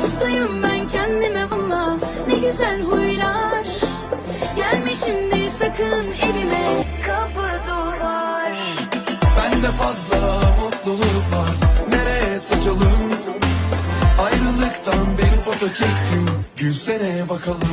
Hastayım ben kendime valla. Ne güzel huylar. Gelme şimdi sakın evime. Kapı duvar. Bende fazla mutluluk var. Nereye saçalım Ayrılıktan bir foto çektim. Gülsene bakalım.